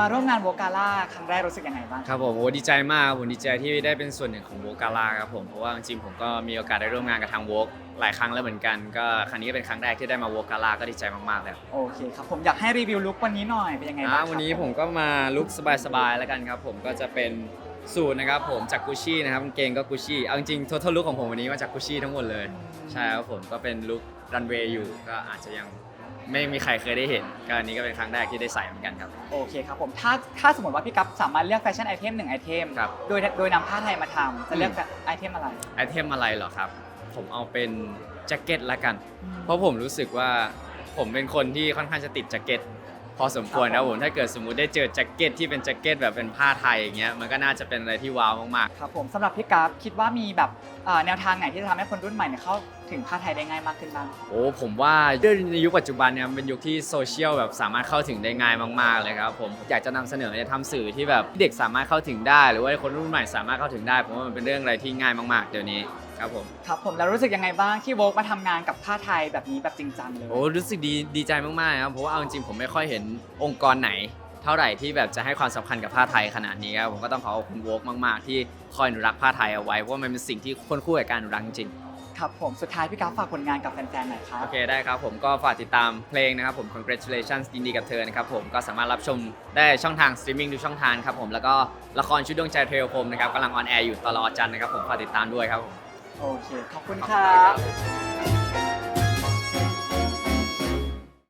มาร่วมงานโวกาล่าครั้งแรกรู้สึกยังไงบ้างครับผมโอ้ดีใจมากผมดีใจที่ได้เป็นส่วนหนึ่งของโวกาล่าครับผมเพราะว่าจริงๆผมก็มีโอกาสได้ร่วมงานกับทางโวกหลายครั้งแล้วเหมือนกันก็ครั้งนี้ก็เป็นครั้งแรกที่ได้มาโวกาล่าก็ดีใจมากๆเลยโอเคครับผมอยากให้รีวิวลุควันนี้หน่อยเป็นยังไงบ้างคอ่ารับวันนี้ผมก็มาลุคสบายๆแล้วกันครับ ผมก็จะเป็นสูทนะครับผมจากกุชชี่นะครับกางเกงก็กุชชี่เอาจริงๆทั้งลุคของผมวันนี้มาจากกุชชี่ทั้งหมดเลย ใช่ครับผมก็เป็นลุครันเวย์อยู่ก็อาจจะยัง ไม่มีใครเคยได้เห็นก็อันนี้ก็เป็นครั้งแรกที่ได้ใส่เหมือนกันครับ โอเคครับผมถ้าถ้าสมมติว่าพี่กัฟสามารถเลือกแฟชั่นไอเทมหนึ่งไอเทมครับ โดยโดยนำผ้าไทยมาทำจะเลือกไอเทมอะไร ไอเทมอะไรเหรอครับ ผมเอาเป็นแจ็คเก็ตละกัน เพราะผมรู้สึกว่าผมเป็นคนที่ค่อนข้างจะติดแจ็คเก็ต พอสมควรครันะบผมผมถ้าเกิดสมมุติได้เจอแจ็คเก็ตที่เป็นแจ็คเก็ตแบบเป็นผ้าไทยอย่างเงี้ยมันก็น่าจะเป็นอะไรที่ว้าวมากครับผมสำหรับพี่กัฟคิดว่ามีแบบเอ่อแนวทางไหนที่จะทำให้คนรุ่นใหม่เนี่ยเข้าถึงผ้าไทยได้ง่ายมากขึ้นบ้าง ๆ โอ้ผมว่าด้วยในยุคปัจจุบันเนี่ยมันเป็นยุคที่โซเชียลแบบสามารถเข้าถึงได้ง่ายมากๆเลยครับผมอยากจะนำเสนอจะทำสื่อที่แบบเด็กสามารถเข้าถึงได้ หรือว่าคนรุ่นใหม่สามารถเข้าถึงได้ผมว่ามันเป็นเรื่องอะไรที่ง่ายมากๆเดี๋ยวนี้ ครับผม ครับผมแล้วรู้สึกยังไงบ้างที่โวกมาทำงานกับผ้าไทยแบบนี้แบบจริงจังเลย โอ้รู้สึกดีดีใจมากๆครับเพราะว่าเอาจริงๆผมไม่ค่อยเห็นองค์กรไหน เท่าไหร่ที่แบบจะให้ความสำคัญกับผ้าไทยขนาดนี้ครับผมก็ต้องขอขอบคุณโวกมากๆ ที่คอยอนุรักษ์ผ้าไทยเอาไว้เพราะว่ามันเป็นสิ่งที่ควรคู่กับการอนุรักษ์จริงครับผมสุดท้ายพี่กัฟฝากผลงานกับแฟนๆหน่อยครัๆบโอเคได้ครับผมก็ฝากติดตามเพลงนะครับผม congratulations ยินดีกับเธอนะครับผมก็สามารถรับชมได้ช่องทางสตรีมมิ่งทุกช่องทางครับผมแล้วก็ละครชุดดวงใจเทรลผมนะครับกำลังออนแอร์อยู่ตลอดจันทร์นะครับผมฝากติดตามด้วยครับผม โอเค ขอบคุณครับ